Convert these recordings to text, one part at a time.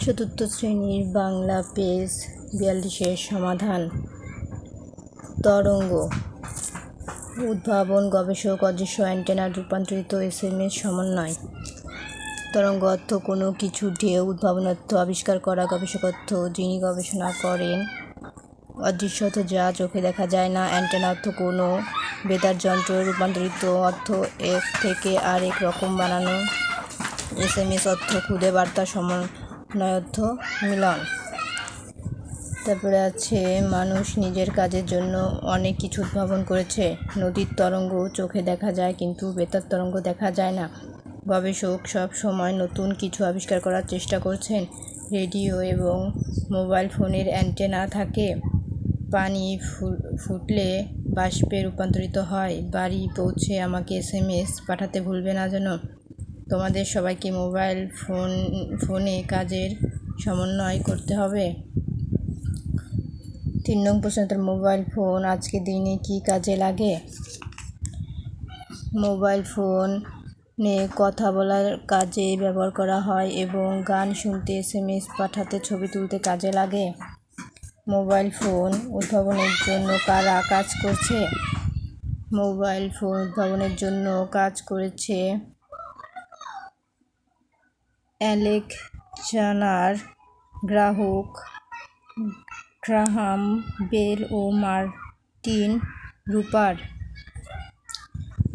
চতুর্থ শ্রেণির বাংলা পেজ বিয়াল্লিশের সমাধান। তরঙ্গ। উদ্ভাবন, গবেষক, অদৃশ্য অ্যান্টেনার রূপান্তরিত এস এম এস সমন্বয়। তরঙ্গ অর্থ কোনো কিছু ঢেউ উদ্ভাবন অর্থ আবিষ্কার করা, গবেষক অর্থ যিনি গবেষণা করেন। অদৃশ্য অর্থ যা চোখে দেখা যায় না, অ্যান্টেনা অর্থ কোনো বেতার যন্ত্র, রূপান্তরিত অর্থ এক থেকে আরেক রকম বানানো। এস এম এস অর্থ খুদে বার্তা সমন্বয় অর্থ মিলন। তারপরে আছে, মানুষ নিজের কাজের জন্য অনেক কিছু উদ্ভাবন করেছে। নদীর তরঙ্গ চোখে দেখা যায়, কিন্তু বেতার তরঙ্গ দেখা যায় না। গবেষক সব সময় নতুন কিছু আবিষ্কার করার চেষ্টা করছেন। রেডিও এবং মোবাইল ফোনের অ্যান্টেনা থাকে। পানি ফুটলে বাষ্পে রূপান্তরিত হয়। বাড়ি পৌঁছে আমাকে এস এম এস পাঠাতে ভুলবে না যেন। তোমাদের সবাইকে মোবাইল ফোন, ফোনে কাজের সমন্বয় করতে হবে। তিন নং প্রশ্ন মোবাইল ফোন আজকে দিনে কি কাজে লাগে? মোবাইল ফোন নিয়ে কথা বলার কাজে ব্যবহার করা হয় এবং গান শুনতে, এস এম এস পাঠাতে, ছবি তুলতে কাজে লাগে। মোবাইল ফোন উদ্ভাবনের জন্য কারা কাজ করছে? মোবাইল ফোন উদ্ভাবনের জন্য কাজ করেছে অ্যালেকজান্ডার গ্রাহক গ্রাহাম বেল ও মার্টিন রুপার।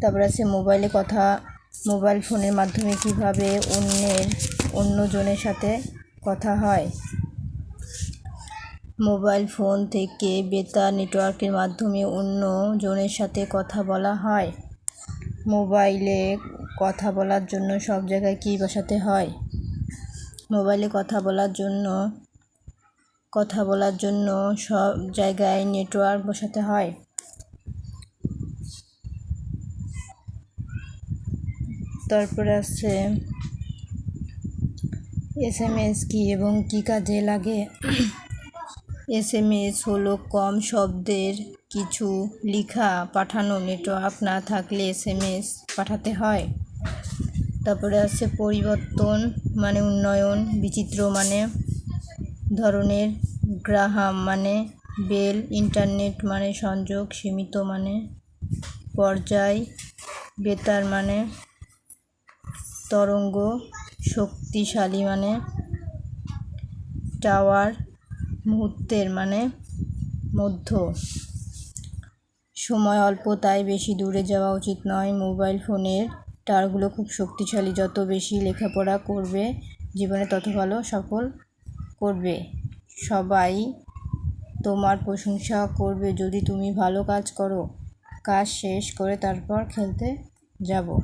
তারপর আছে মোবাইলে কথা, মোবাইল ফোনের মাধ্যমে কীভাবে অন্যের, অন্যজনের সাথে কথা হয়। মোবাইল ফোন থেকে বেতার নেটওয়ার্কের মাধ্যমে অন্য জনের সাথে কথা বলা হয়। মোবাইলে কথা বলার জন্য সব জায়গায় কী বসাতে হয়? মোবাইলে কথা বলার জন্য, কথা বলার জন্য সব জায়গায় নেটওয়ার্ক বসাতে হয়। তারপরে আছে এস এম এস কী এবং কী কাজে লাগে? এস এম এস হলো কম শব্দের কিছু লিখা, পাঠানো, নেটওয়ার্ক না থাকলে এস এম এস পাঠাতে হয়। তারপরে আছে পরিবর্তন মানে উন্নয়ন, বিচিত্র মানে ধরনের গ্রাহাম মানে বেল, ইন্টারনেট মানে সংযোগ, সীমিত মানে পর্যায়, বেতার মানে তরঙ্গ, শক্তিশালী মানে টাওয়ার, মুহূর্তের মানে মধ্য। সময় অল্প, তাই বেশি দূরে যাওয়া উচিত নয়। মোবাইল ফোনের টাওয়ারগুলো খুব শক্তিশালী। যত বেশি লেখাপড়া করবে, জীবনে তত ভালো সফল করবে। সবাই তোমার প্রশংসা করবে যদি তুমি ভালো কাজ করো। কাজ শেষ করে তারপর খেলতে যাব।